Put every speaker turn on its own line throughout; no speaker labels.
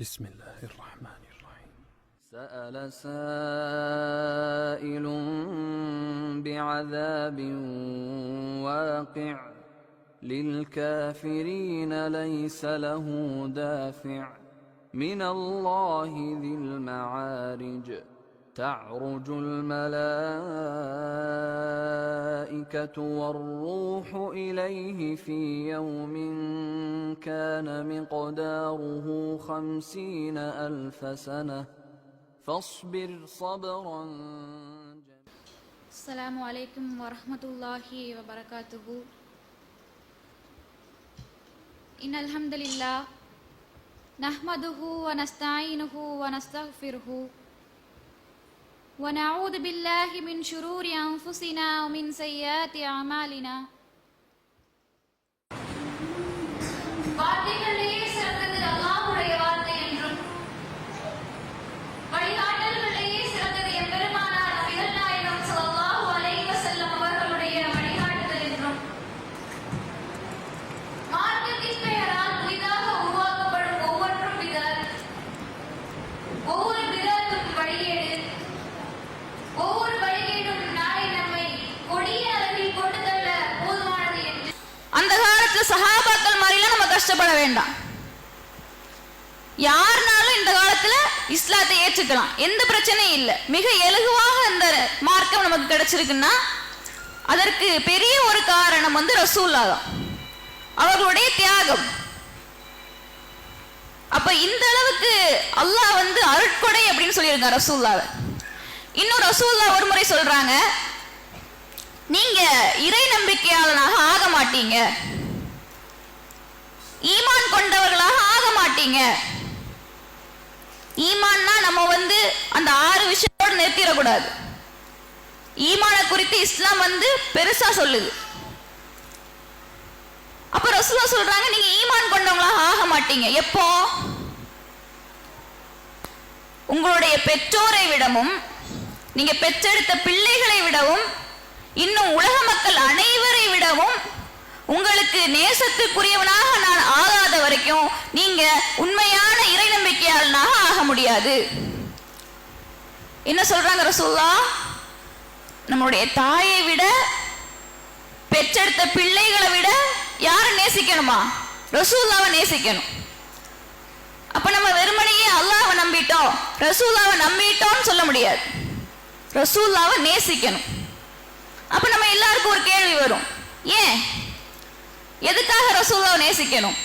بسم الله الرحمن الرحيم.
سأل سائل بعذاب واقع للكافرين ليس له دافع. من الله ذي المعارج تعرج الملائكة والروح إليه في يوم كان مقداره خمسين ألف سنة. فاصبر صبرا. جميلا
السلام عليكم ورحمة الله وبركاته. إن الحمد لله نحمده ونستعينه ونستغفره ونعوذ بالله من شرور أنفسنا ومن سيئات أعمالنا.
சஹாபாக்கள் மாதிரிலாம் நம்ம கஷ்டப்பட வேண்டாம். யாருனாலும் இந்த காலத்துல இஸ்லாத்தை ஏற்றுக்கலாம். எந்த பிரச்சனையும் இல்லை. மிக இலகுவாக இந்த மார்க்கம் நமக்கு கிடைச்சிருக்குன்னா அதற்கு பெரிய ஒரு காரணம் வந்து ரசூல்லா தான். அவர்களுடைய தியாகம். அப்ப இந்த அளவுக்கு அல்லாஹ் வந்து அருட்கொடை அப்படின்னு சொல்லியிருக்கான் ரசூல்லாவை இன்னும் ரசூல்லா ஒரு முறை சொல்றாங்க நீங்க இறை நம்பிக்கையாளனாக ஆக மாட்டீங்க. ஈமான் கொண்டவர்களாக ஆக மாட்டீங்க. ஈமான்னா நம்ம வந்து அந்த ஆறு விஷயத்தோடு நிறுத்திடக்கூடாது. ஈமான குறித்து இஸ்லாம் வந்து பெருசா சொல்லுது. அப்ப ரசூலா சொல்றாங்க நீங்க ஈமான் கொண்டவங்களாக ஆக மாட்டீங்க. எப்போ? உங்களுடைய பெற்றோரை விடவும் நீங்க பெற்றெடுத்த பிள்ளைகளை விடவும் இன்னும் உலக மக்கள் அனைவரை விடவும் உங்களுக்கு நேசத்துக்குரியவனாக நான் ஆகாத வரைக்கும் நீங்க உண்மையான இறை நம்பிக்கையாளனாக ஆக முடியாது. என்ன சொல்றாங்க ரசூல்லா நம்மளுடைய தாயை விட பெற்றெடுத்த பிள்ளைகளை விட யாரை நேசிக்கணுமா? ரசூல்லாவை நேசிக்கணும். அப்ப நம்ம வெறுமனையே அல்லாவை நம்பிட்டோம் ரசூல்லாவை நம்பிட்டோம்னு சொல்ல முடியாது. ரசூல்லாவை நேசிக்கணும். அப்ப நம்ம எல்லாருக்கும் ஒரு கேள்வி வரும். ஏன்? எதுக்காக ரசூல்லாவை நேசிக்கணும்?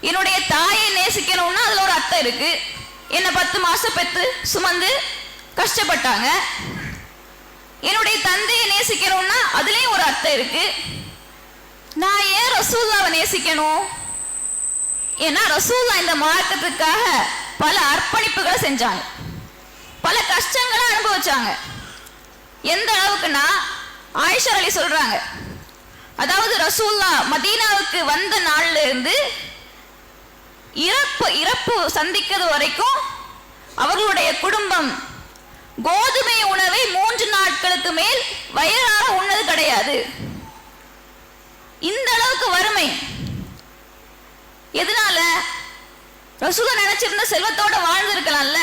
என்னுடைய தாயை நேசிக்கணும்னா அதுல ஒரு அத்தை இருக்கு. என்ன பத்து மாசம் பெற்று சுமந்து கஷ்டப்பட்டாங்க. என்னுடைய தந்தையை நேசிக்கணும்னா அதுலயும் ஒரு அர்த்தம் இருக்கு. நான் ஏன் ரசூல்லாவை நேசிக்கணும்? ஏன்னா ரசூல்லா இந்த மார்க்கத்துக்காக பல அர்ப்பணிப்புகளை செஞ்சாங்க. பல கஷ்டங்களை அனுபவிச்சாங்க. எந்த அளவுக்குன்னா ஆயிஷர் அலி சொல்றாங்க அதாவது ரசூல்லா மதீனாவுக்கு வந்த நாள்ல இருந்து இறப்பு இறப்பு சந்திக்கிறது வரைக்கும் அவர்களுடைய குடும்பம் கோதுமை உணவை மூன்று நாட்களுக்கு மேல் வயிறார உண்ணது கிடையாது. இந்த அளவுக்கு வறுமை. எதனால? ரசூலா நினைச்சிருந்த செல்வத்தோட வாழ்ந்திருக்கலாம்ல.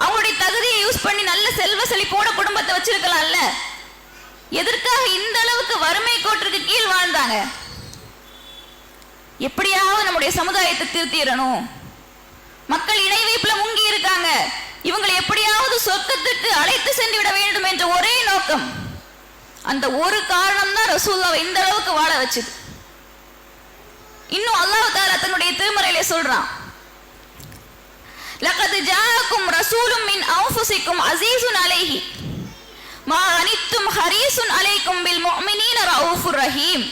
அவங்களுடைய தகுதியை யூஸ் பண்ணி நல்ல செல்வ செழிப்போட குடும்பத்தை வச்சிருக்கலாம்ல. எதற்காக இந்த அளவுக்கு வறுமை கோட்டிற்கு கீழ் வாழ்ந்தாங்க? எப்படியாவது நம்முடைய சமுதாயத்தை திருத்திடணும். மக்கள் இணைவைப்புல முங்கி இருக்காங்க. இவங்களை எப்படியாவது சொர்க்கத்துக்கு அழைத்து சென்று விட வேண்டும் என்ற ஒரே நோக்கம். அந்த ஒரு காரணம் தான் ரசூல்லாவை இந்த அளவுக்கு வாழ வச்சது. இன்னும் அல்லாஹ் தாலா தன்னுடைய திருமறையில சொல்றான். லகது ஜாக்கும் ரசூலும் மின் அவுஃபுசிக்கும் அசீசுன் அலைஹி. மா அனித்தும் ஹரீசுன் அலைக்கும் பில் முஃமினீன ரவுஃபுர் ரஹீம்.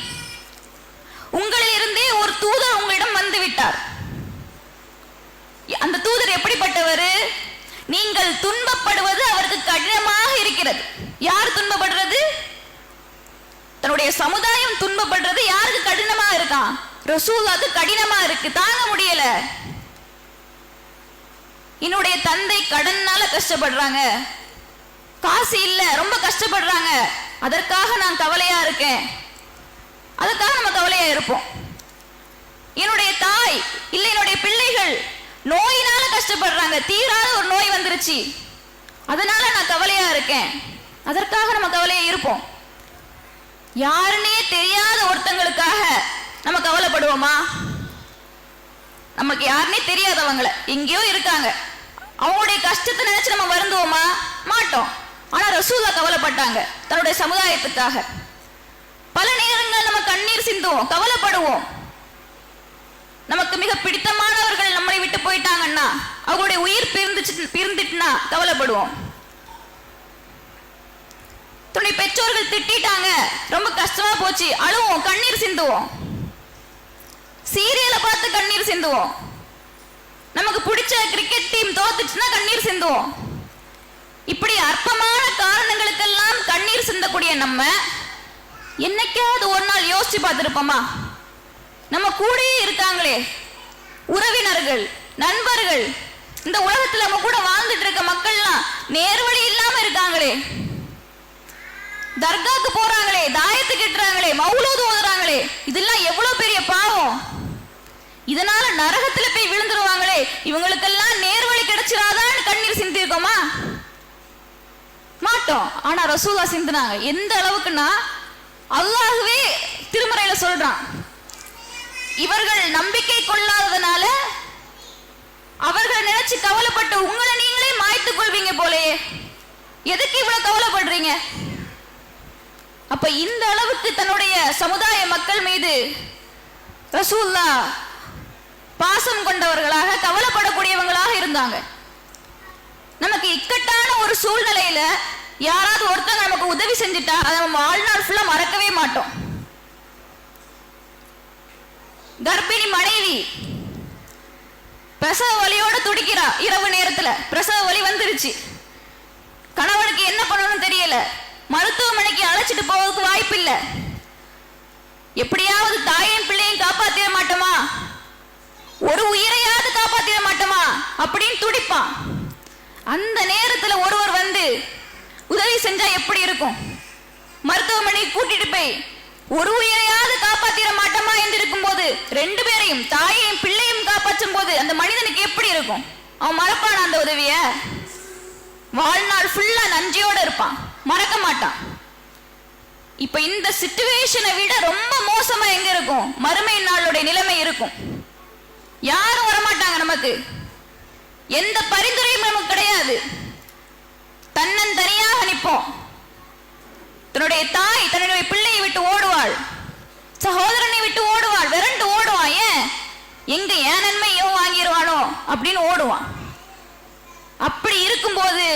உங்களிலிருந்தே ஒரு தூதர் உங்களிடம் வந்து விட்டார் அந்த தூதர் எப்படிப்பட்டவர்? நீங்கள் துன்பப்படுவது அவருக்கு கடினமாக இருக்கிறது. யார் துன்பப்படுறது? தன்னுடைய சமுதாயம் துன்பப்படுறது யாருக்கு கடினமா இருக்கான் ரசூலாக்கு கடினமா இருக்கு. தாங்க முடியல. என்னுடைய தந்தை கடன்னால கஷ்டப்படுறாங்க. காசு இல்ல ரொம்ப கஷ்டப்படுறாங்க. அதற்காக நான் கவலையா இருக்கேன். அதுக்காக நம்ம கவலையா இருப்போம். என்னுடைய தாய் இல்லை என்னுடைய பிள்ளைகள் நோயினால கஷ்டப்படுறாங்க. தீராத ஒரு நோய் வந்துருச்சு. அதனால நான் கவலையா இருக்கேன். அதற்காக நம்ம கவலையா இருப்போம். யாருன்னே தெரியாத ஒருத்தங்களுக்காக நம்ம கவலைப்படுவோமா? நமக்கு யாருன்னே தெரியாதவங்களை. எங்கேயோ இருக்காங்க. அவங்களுடைய கஷ்டத்தை நினைச்சு நம்ம வருந்துவோமா? மாட்டோம். ஆனா ரசூலா கவலைப்பட்டாங்க தன்னுடைய சமுதாயத்துக்காக. பல நேரங்கள் நம்ம கண்ணீர் சிந்துவோம் கவலைப்படுவோம். நமக்கு மிக பிடித்தமானவர்கள் நம்மளை விட்டு போயிட்டாங்கன்னா அவங்களுடைய உயிர் பிரிந்துச்சு பிரிந்துட்டுனா கவலைப்படுவோம். துணை பெற்றோர்கள் திட்டிட்டாங்க ரொம்ப கஷ்டமா போச்சு அழுவோம் கண்ணீர் சிந்துவோம். சீரியலை பார்த்து கண்ணீர் சிந்துவோம். நமக்கு பிடிச்ச கிரிக்கெட் டீம் தோத்துச்சுன்னா கண்ணீர் சிந்துவோம். இப்படி அற்பமான காரணங்களுக்கெல்லாம் கண்ணீர் சிந்தக்கூடிய நம்ம என்னைக்காவது ஒரு நாள் யோசிச்சு பார்த்துருப்போமா? நம்ம கூடயே இருக்காங்களே உறவினர்கள் நண்பர்கள் இந்த உலகத்துல நம்ம கூட வாழ்ந்துட்டு இருக்க மக்கள்லாம் நேர்வழி இல்லாம இருக்காங்களே. தர்காக்கு போறாங்களே தாயத்து கட்டுறாங்களே மௌலூது ஓதுறாங்களே இதெல்லாம் எவ்வளவு பெரிய பாவம். இதனால நரகத்துல போய் விழுந்துருவாங்களே இவங்களுக்கெல்லாம் நேர்வழி கிடைச்சிடாதான்னு கண்ணீர் சிந்திருக்கோமா? மாட்டோம். ஆனா ரசூலா சிந்தினாங்க. எந்த அளவுக்குன்னா அல்லாகவே திருமறையில சொல்றான். இவர்கள் நம்பிக்கை கொள்ளாததுனால அவர்கள் நினைச்சு கவலைப்பட்டு உங்களை நீங்களே மாய்த்துக் கொள்வீங்க போலயே எதுக்கு இவ்வளவு கவலைப்படுறீங்க? அப்ப இந்த அளவுக்கு தன்னுடைய சமுதாய மக்கள் மீது ரசூல்லா பாசம் கொண்டவர்களாக கவலைப்படக்கூடியவங்களாக இருந்தாங்க. நமக்கு இக்கட்டான ஒரு சூழ்நிலையில யாராவது ஒருத்தங்க நமக்கு உதவி செஞ்சுட்டா அதை நம்ம வாழ்நாள் ஃபுல்லா மறக்கவே மாட்டோம். கர்ப்பிணி மனைவி பிரசவ வலியோட துடிக்கிறா இரவு நேரத்துல. பிரசவ வலி வந்துருச்சு. கணவனுக்கு என்ன பண்ணணும்னு தெரியல. மருத்துவமனைக்கு அழைச்சிட்டு போவதுக்கு வாய்ப்பு இல்ல. எப்படியாவது தாயும் பிள்ளையும் காப்பாத்திட மாட்டோமா? ஒரு உயிரையாவது காப்பாத்திட மாட்டோமா? அப்படின்னு துடிப்பான். அந்த நேரத்துல ஒருவர் வந்து உதவி செஞ்சா எப்படி இருக்கும்? மருத்துவமனை கூட்டிட்டு போய் ஒரு உயிரையாவது காப்பாத்திட மாட்டோமா என்று இருக்கும்போது ரெண்டு பேரையும் தாயையும் பிள்ளையும் காப்பாற்றும் போது அந்த மனிதனுக்கு எப்படி இருக்கும்? அவன் மறப்பான அந்த உதவிய? வாழ்நாள் ஃபுல்லா நஞ்சியோட இருப்பான். மறக்க மாட்டான். இப்ப இந்த சிச்சுவேஷனை விட ரொம்ப மோசமா எங்க இருக்கும்? மறுமை நாளுடைய நிலைமை இருக்கும். யாரும் வரமாட்டாங்க நமக்கு. எந்த பரிந்து கிடையாது. தன்னன் தனியாக நிற்போம். தன்னுடைய தாய் தன்னுடைய பிள்ளையை விட்டு ஓடுவாள். சகோதரனை விட்டு ஓடுவாள். விரண்டு ஓடுவான் ஏன்? எங்க ஏன் நன்மை எவன் வாங்கிடுவானோ அப்படின்னு ஓடுவான். அப்படி இருக்கும்போது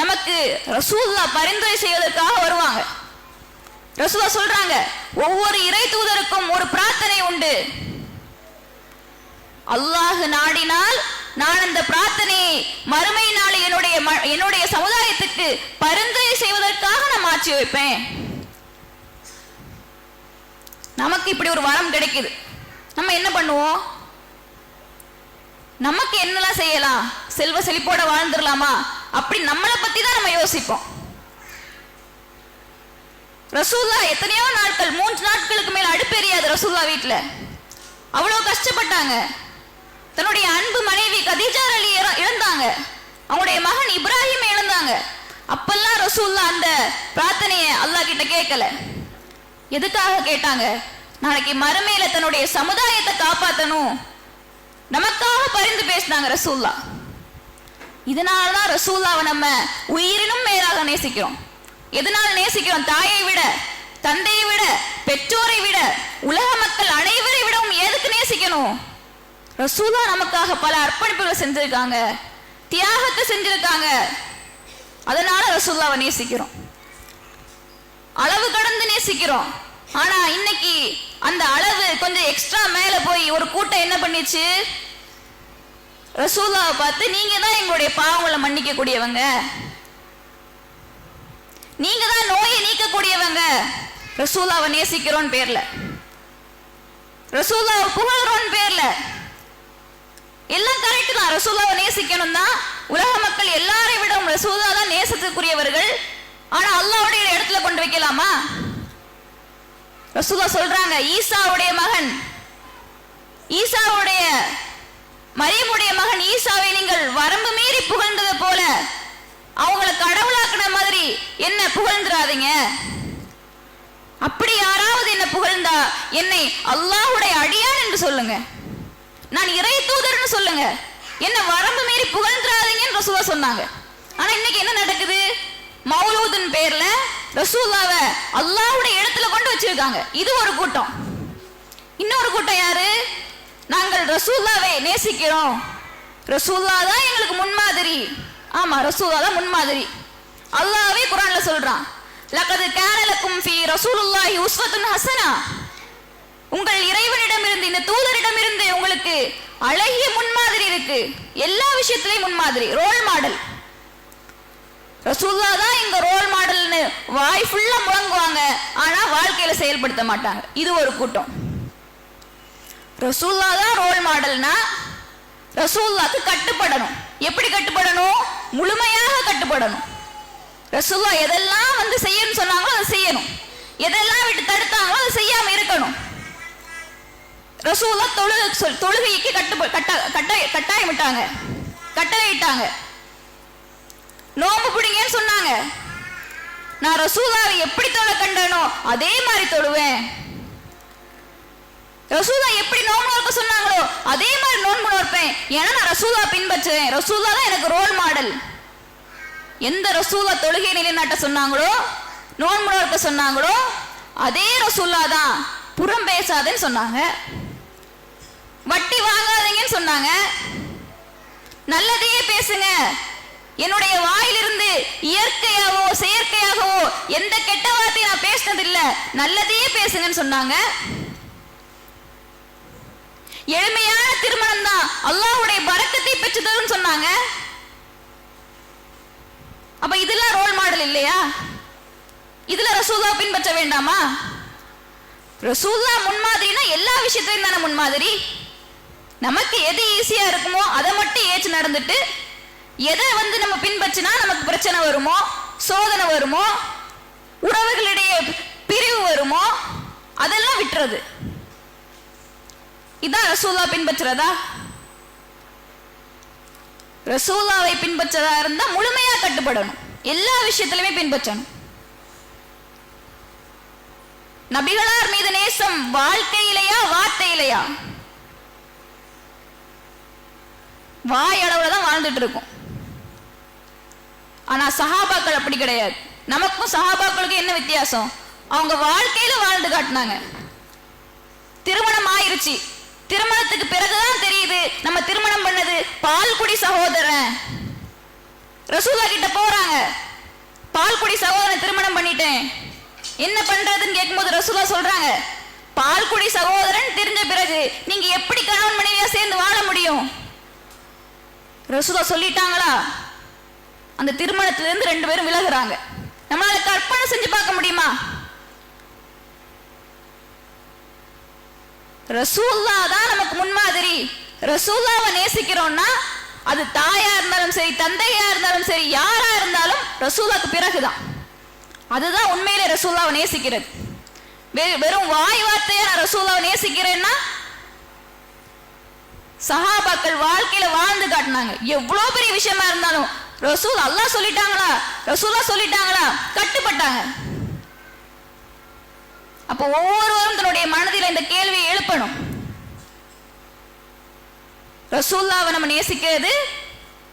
நமக்கு ரசூல்லா பரிந்துரை செய்வதற்காக வருவாங்க. ரசூலா சொல்றாங்க ஒவ்வொரு இறை தூதருக்கும் ஒரு பிரார்த்தனை உண்டு. அல்லாஹு நாடினால் நான் அந்த பிரார்த்தனையை மறுமை நாள் என்னுடைய ம- என்னுடைய சமுதாயத்துக்கு பரிந்துரை செய்வதற்காக நான் மாற்றி வைப்பேன். நமக்கு இப்படி ஒரு வரம் கிடைக்குது. நம்ம என்ன பண்ணுவோம்? நமக்கு என்னெல்லாம் செய்யலாம்? செல்வ செழிப்போட வாழ்ந்துடலாமா? அப்படி நம்மளை பத்தி தான் நம்ம யோசிப்போம். ரசூல்லா எத்தனையோ நாட்கள் மூன்று நாட்களுக்கு மேல் அடுப்பெரியாது ரசூல்லா வீட்டுல அவ்வளவு கஷ்டப்பட்டாங்க. தன்னுடைய அன்பு மனைவி கதீஜா அலி இழந்தாங்க. அவங்களுடைய மகன் இப்ராஹிம் இழந்தாங்க. அப்பெல்லாம் ரசூல்லா அந்த பிரார்த்தனையை அல்லா கிட்ட கேட்கல. எதுக்காக கேட்டாங்க? நாளைக்கு மறுமையில தன்னுடைய சமுதாயத்தை காப்பாத்தணும். நமக்காக பரிந்து பேசினாங்க ரசூல்லா. இதனாலதான் ரசூல்லாவை நம்ம உயிரினும் மேலாக நேசிக்கிறோம். எதனால நேசிக்கிறோம்? தாயை விட தந்தையை விட பெற்றோரை விட உலக மக்கள் அனைவரை விடவும் எதுக்கு நேசிக்கணும் ரசூலா நமக்காக பல அர்ப்பணிப்புகளை செஞ்சிருக்காங்க. தியாகத்தை செஞ்சிருக்காங்க. அதனால ரசூல்லாவை நேசிக்கிறோம். அளவு கடந்து நேசிக்கிறோம். ஆனா இன்னைக்கு அந்த அளவு கொஞ்சம் எக்ஸ்ட்ரா மேல போய் ஒரு கூட்டம் என்ன பண்ணிச்சு? ரசூல்லாவை பார்த்து நீங்க தான் எங்களுடைய பாவங்களை மன்னிக்க கூடியவங்க நீங்க தான் நோயை நீக்கக்கூடியவங்க. ரசூலாவை நேசிக்கிறோன்னு பேர்ல. ரசூலாவை புகழ்றோன்னு பேர்ல. எல்லாம் கரெக்ட் தான். ரசூலாவை நேசிக்கணும் தான் உலக மக்கள் எல்லாரை விட ரசூலா தான் நேசத்துக்குரியவர்கள். ஆனா அல்லாவுடைய இடத்துல கொண்டு வைக்கலாமா? ரசூலா சொல்றாங்க ஈசாவுடைய மகன் ஈசாவுடைய மரியமுடைய மகன் ஈசாவை நீங்கள் வரம்பு மீறி புகழ்ந்ததை போல அவங்கள கடவுளாக்குன மாதிரி என்ன புகழ்ந்துடாதீங்க அப்படி யாராவது என்ன புகழ்ந்தா என்னை அல்லாஹுடைய அடியான் என்று சொல்லுங்க. நான் இறை தூதர்னு சொல்லுங்க. என்ன வரம்பு மீறி புகழ்ந்துடாதீங்கன்னு ரசூலா சொன்னாங்க. ஆனா இன்னைக்கு என்ன நடக்குது? மௌலூதின் பேர்ல ரசூலாவை அல்லாவுடைய இடத்துல கொண்டு வச்சிருக்காங்க. இது ஒரு கூட்டம். இன்னொரு கூட்டம் யாரு? நாங்கள் ரசூல்லாவை நேசிக்கிறோம். ரசூல்லா தான் எங்களுக்கு முன்மாதிரி. ஆமா ரசூல்லா தான் முன்மாதிரி. அல்லாவே குரான்ல சொல்றான். லக்கது கேரளக்கும் ஃபி ரசூலுல்லாஹி உஸ்வத்துன் ஹசனா. உங்கள் இறைவனிடமிருந்து இந்த தூதரிடமிருந்து உங்களுக்கு அழகிய முன்மாதிரி இருக்கு. எல்லா விஷயத்திலையும் முன்மாதிரி ரோல் மாடல் ரசூல்லா தான் இங்க ரோல் மாடல்னு வாய் ஃபுல்லா முழங்குவாங்க. ஆனா வாழ்க்கையில செயல்படுத்த மாட்டாங்க. இது ஒரு கூட்டம். ரசூல்லா தான் ரோல் மாடல்னா ரசூல்லாக்கு கட்டுப்படணும். எப்படி கட்டுப்படணும்? முழுமையாக கட்டுப்படணும். ரசூல்லா எதெல்லாம் வந்து செய்யணும்னு சொன்னாங்களோ அதை செய்யணும். எதெல்லாம் விட்டு தடுத்தாங்களோ அதை செய்யாம இருக்கணும். ரசூலா தொழு சொல் தொழுகைக்கு கட்டு கட்ட கட்டாய கட்டாயமிட்டாங்க. கட்டளையிட்டாங்க. நோம்பு பிடிங்கன்னு சொன்னாங்க. நான் ரசூலாவை எப்படி தொழ கண்டனோ அதே மாதிரி தொழுவேன். ரசூலா எப்படி நோன்பு நோக்க சொன்னாங்களோ அதே மாதிரி நோன்பு நோற்பேன். ஏன்னா நான் ரசூலா பின்பற்றுவேன். ரசூலா தான் எனக்கு ரோல் மாடல் எந்த ரசூலா தொழுகை நிலைநாட்ட சொன்னாங்களோ நோன்பு நோக்க சொன்னாங்களோ அதே ரசூலா தான். புறம் பேசாதேன்னு சொன்னாங்க. வட்டி வாங்காதீங்கன்னு சொன்னாங்க. நல்லதையே பேசுங்க. என்னுடைய வாயிலிருந்து இயற்கையாகவோ செயற்கையாகவோ எந்த கெட்ட வார்த்தையும் நான் பேசினது இல்ல நல்லதையே பேசுங்கன்னு சொன்னாங்க. எளிமையான திருமணம் தான் அல்லாஹுடைய பரத்தத்தையும் பெற்றதுன்னு சொன்னாங்க. அப்ப இதெல்லாம் ரோல் மாடல் இல்லையா? இதுல ரசூலா பின்பற்ற வேண்டாமா? ரசூல்லா முன்மாதிரினா எல்லா விஷயத்திலையும் தானே முன்மாதிரி? நமக்கு எது ஈஸியா இருக்குமோ அதை மட்டும் ஏற்று நடந்துட்டு எதை வந்து நம்ம பின்பற்றினா நமக்கு பிரச்சனை வருமோ சோதனை வருமோ உறவுகளிடையே பிரிவு வருமோ அதெல்லாம் விட்டுறது. இதான் ரசூலா பின்பற்றுறதா? ரசூலாவை பின்பற்றதா இருந்தா முழுமையா கட்டுப்படணும். எல்லா விஷயத்திலுமே பின்பற்றணும். நபிகளார் மீது நேசம் வாழ்க்கையிலையா வார்த்தையிலையா? வாய் அளவுல தான் வாழ்ந்துட்டு இருக்கும் ஆனா சஹாபாக்கள் அப்படி கிடையாது. நமக்கும் சஹாபாக்களுக்கும் என்ன வித்தியாசம்? அவங்க வாழ்க்கையில வாழ்ந்து காட்டினாங்க. திருமணம் ஆயிருச்சு திருமணத்துக்கு பிறகுதான் தெரியுது நம்ம திருமணம் பண்ணது பால்குடி சகோதரன். ரசூலா கிட்ட போறாங்க. பால்குடி சகோதரன் திருமணம் பண்ணிட்டேன். என்ன பண்றதுன்னு கேட்கும்போது ரசூலா சொல்றாங்க பால்குடி சகோதரன் தெரிஞ்ச பிறகு நீங்க எப்படி கணவன் மனைவியா சேர்ந்து வாழ முடியும்? ரசூலா சொல்லிட்டாங்களா? அந்த திருமணத்திலிருந்து ரெண்டு பேரும் விலகுறாங்க. நம்மளால கற்பனை செஞ்சு பார்க்க முடியுமா? ரசூல்லா தான் நமக்கு முன்மாதிரி. ரசூல்லாவை நேசிக்கிறோம்னா அது தாயா இருந்தாலும் சரி தந்தையா இருந்தாலும் சரி யாரா இருந்தாலும் ரசூலாக்கு பிறகுதான். அதுதான் உண்மையிலே ரசூல்லாவை நேசிக்கிறது. வெ- வெறும் வாய் வார்த்தையா நான் ரசூல்லாவை நேசிக்கிறேன்னா சஹாபாக்கள் வாழ்க்கையில வாழ்ந்து காட்டினாங்க. எவ்வளவு பெரிய விஷயமா இருந்தாலும் ரசூல் அல்லாஹ் சொல்லிட்டாங்களா? ரசூலா சொல்லிட்டாங்களா? கட்டுப்பட்டாங்க. அப்போ ஒவ்வொருவரும் தன்னுடைய மனதில் இந்த கேள்வியை எழுப்பணும். ரசூல்லாவை நம்ம நேசிக்கிறது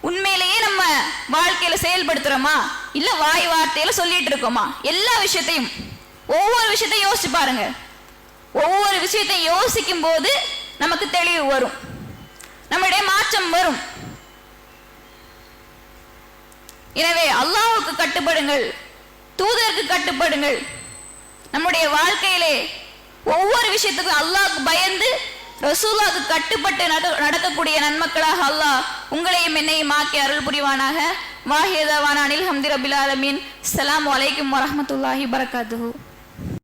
உண்மையிலேயே நம்ம வாழ்க்கையில செயல்படுத்துறோமா? இல்ல வாய் வார்த்தையில சொல்லிட்டு இருக்கோமா? எல்லா விஷயத்தையும் ஒவ்வொரு விஷயத்தையும் யோசிச்சு பாருங்க. ஒவ்வொரு விஷயத்தையும் யோசிக்கும் போது நமக்கு தெளிவு வரும். நம்முடைய மாற்றம் வரும். எனவே அல்லாவுக்கு கட்டுப்படுங்கள் தூதருக்கு கட்டுப்படுங்கள். நம்முடைய வாழ்க்கையிலே ஒவ்வொரு விஷயத்துக்கும் அல்லாவுக்கு பயந்து ரசூலாவுக்கு கட்டுப்பட்டு நட- நடக்கக்கூடிய நன்மக்களாக அல்லாஹ் உங்களையும் என்னையும் ஆக்கி அருள் புரிவானாக. வாஹியதாவான அனில் ஹம்தி ரபில் ஆலமீன் அலைக்கும் வரமத்துல்லாஹி பரகாத்து